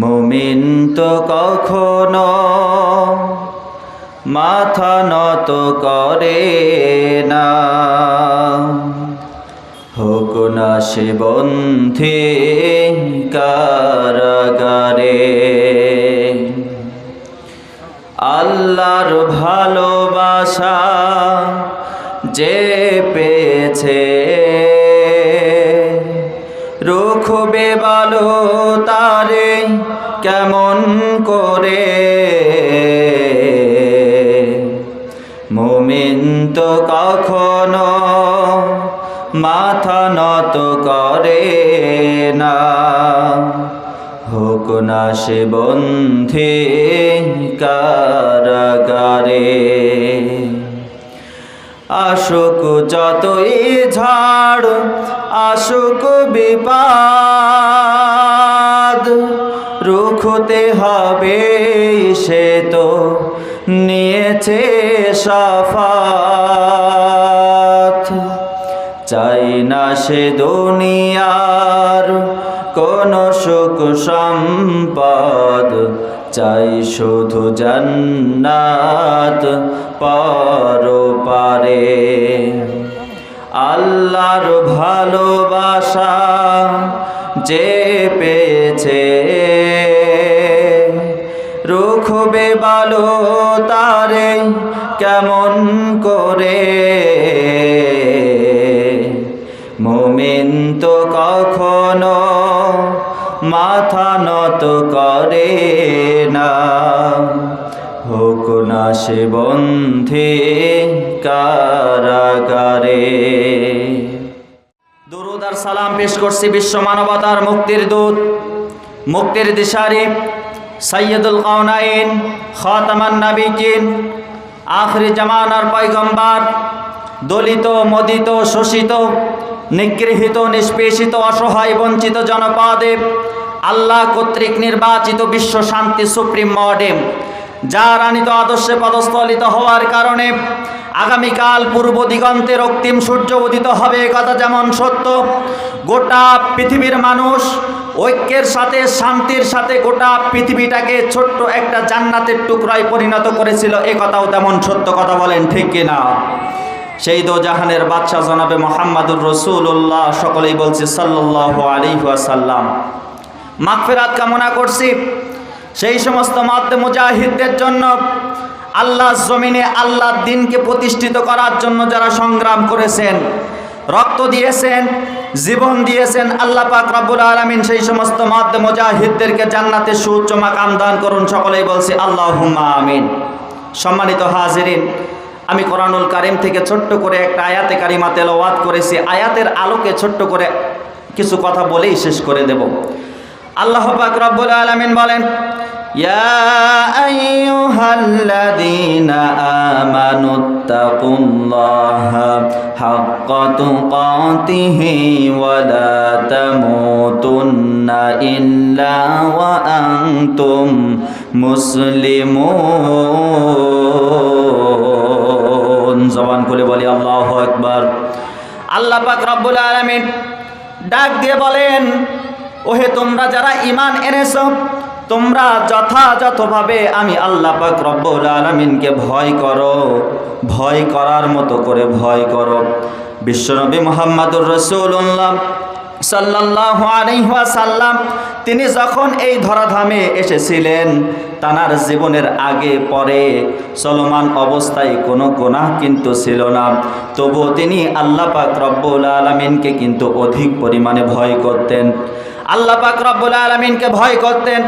মুমিন তো কখনো মাথা নত করে না। হোক না সে বন্ধে কারাগারে। আল্লাহর ভালোবাসা যে পেয়েছে রুখবে বলো তারে কেমন করে? মুমিন তো কখনো মাথা নত করে না। হোক না সে বন্ধে কারাগারে। আশুক যতই ঝাড় আশুক বিপাদ। রুখতে হবে সে তো, নিয়েছে সাফাত। চাই না সে দুনিয়ার কোন সুখ সম্পদ। চাই শুধু জান্নাত। পর পারে। আল্লাহর ভালোবাসা যে পেয়েছে, রুখবে বালো তারে কেমন করে? মুমিন তো কখনো মাথা নত করে। হোক না সে বন্ধে কারাগারে। দুরুদ আর সালাম পেশ করছি বিশ্ব মানবতার মুক্তির দূত, মুক্তির দিশারি সৈয়দুল কাউনাইন খাতামান নাবিকিন, আখরি জামানার পয়গম্বার, দলিত, মদিত, শোষিত, নিগৃহীত, নিষ্পেষিত, অসহায়, বঞ্চিত জনপদে আল্লাহ কর্তৃক নির্বাচিত বিশ্ব শান্তি সুপ্রিম মডেম। যার আনিত আদর্শে পদস্থলিত হওয়ার কারণে আগামীকাল পূর্ব দিগন্তে রক্তিম সূর্য উদিত হবে কথা যেমন সত্য। গোটা পৃথিবীর মানুষ ঐক্যের সাথে, শান্তির সাথে গোটা পৃথিবীটাকে ছোট্ট একটা জান্নাতের টুকরায় পরিণত করেছিল, এ কথাও তেমন সত্য কথা বলেন ঠিক কিনা? সেই দো জাহানের বাদশাহ জনাবে মোহাম্মদুর রসুল্লাহ সকলেই বলছে সাল্লাহ আলী সাল্লাম মাগফিরাত কামনা করছি। সেই সমস্ত মাদ্দ মুজাহিদদের জন্য আল্লাহ জমিনে আল্লাহ দিনকে প্রতিষ্ঠিত করার জন্য যারা সংগ্রাম করেছেন, রক্ত দিয়েছেন, জীবন দিয়েছেন, আল্লাহ পাক রব্বুল আলমিন সেই সমস্ত মাদ্দ মুজাহিদদেরকে জান্নাতে সুউচ্চ মাকাম দান করুন। সকলেই বলছি আল্লাহ আমিন। সম্মানিত হাজিরিন, আমি কোরআনুল কারিম থেকে ছোট্ট করে একটা আয়াতে কারিমা তেলাওয়াত করেছি। আয়াতের আলোকে ছোট্ট করে কিছু কথা বলেই শেষ করে দেব। আল্লাহ পাক রব্বুল আলামিন বলেন, ইয়া আইয়ুহাল্লাযীনা আমানুত্তাকুল্লাহা হাক্কা তুকাতিহি ওয়া লা তামুতুন্না ইল্লা ওয়া আনতুম মুসলিমুন। জবান খুলে বলি, আল্লাহু আকবার। আল্লাহ পাক রব্বুল আলামিন ডাক দিয়ে বলেন ওহে তোমরা যারা ইমান এনেছো, তোমরা যথাযথভাবে আমি আল্লাহ পাক রব্বুল আলমিনকে ভয় করো, ভয় করার মতো করে ভয় করো। বিশ্বনবী মোহাম্মদুর রসুল্লাহ সাল্লাহ আলহাসাল্লাম তিনি যখন এই ধরাধামে এসেছিলেন, তানার জীবনের আগে পরে চলমান অবস্থায় কোনো গোনাহ কিন্তু ছিল না। তবুও তিনি আল্লাহ পাক রব্বুল আলমিনকে কিন্তু অধিক পরিমাণে ভয় করতেন। আল্লাহ পাক রব্বুল আলমিনকে ভয় করতেন।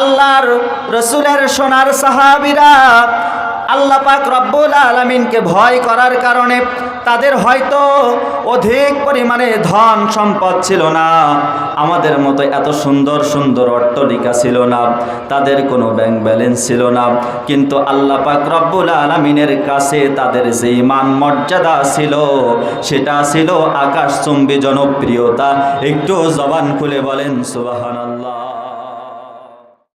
আল্লাহর রসুলের সোনার সাহাবিরা পাক রব্বুল আলমিনকে ভয় করার কারণে তাদের হয়তো অধিক পরিমাণে ধন সম্পদ ছিল না। আমাদের মতো এত সুন্দর সুন্দর অট্টলিকা ছিল না। তাদের কোনো ব্যাংক ব্যালেন্স ছিল না। কিন্তু আল্লাহ পাক রব্বুল আলমিনের কাছে তাদের যে মান মর্যাদা ছিল, সেটা ছিল আকাশ আকাশচুম্বী জনপ্রিয়তা। একটু জবান খুলে বলেন সুবাহান আল্লাহ